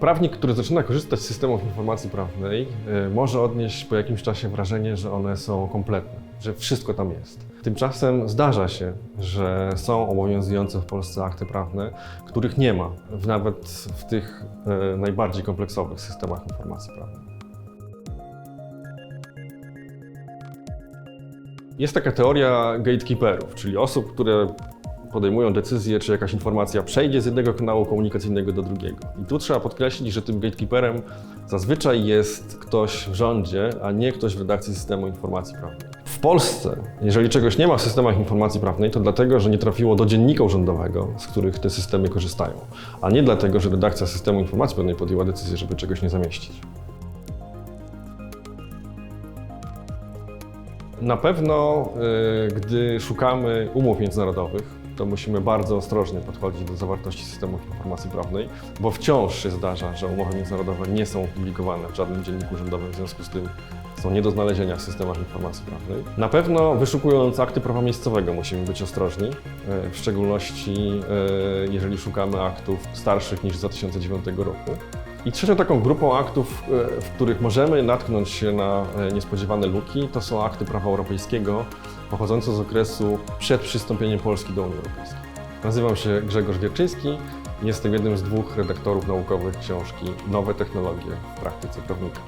Prawnik, który zaczyna korzystać z systemów informacji prawnej, y, może odnieść po jakimś czasie wrażenie, że one są kompletne, że wszystko tam jest. Tymczasem zdarza się, że są obowiązujące w Polsce akty prawne, których nie ma, nawet w tych y, najbardziej kompleksowych systemach informacji prawnej. Jest taka teoria gatekeeperów, czyli osób, które podejmują decyzję, czy jakaś informacja przejdzie z jednego kanału komunikacyjnego do drugiego. I tu trzeba podkreślić, że tym gatekeeperem zazwyczaj jest ktoś w rządzie, a nie ktoś w redakcji systemu informacji prawnej. W Polsce, jeżeli czegoś nie ma w systemach informacji prawnej, to dlatego, że nie trafiło do dziennika urzędowego, z których te systemy korzystają, a nie dlatego, że redakcja systemu informacji prawnej podjęła decyzję, żeby czegoś nie zamieścić. Na pewno, y, gdy szukamy umów międzynarodowych, to musimy bardzo ostrożnie podchodzić do zawartości systemów informacji prawnej, bo wciąż się zdarza, że umowy międzynarodowe nie są publikowane w żadnym dzienniku urzędowym, w związku z tym są nie do znalezienia w systemach informacji prawnej. Na pewno wyszukując akty prawa miejscowego musimy być ostrożni, y, w szczególności y, jeżeli szukamy aktów starszych niż z 2009 roku. I trzecią taką grupą aktów, e, w których możemy natknąć się na e, niespodziewane luki, to są akty prawa europejskiego pochodzące z okresu przed przystąpieniem Polski do Unii Europejskiej. Nazywam się Grzegorz Wierczyński i jestem jednym z dwóch redaktorów naukowych książki Nowe technologie w praktyce prawnika.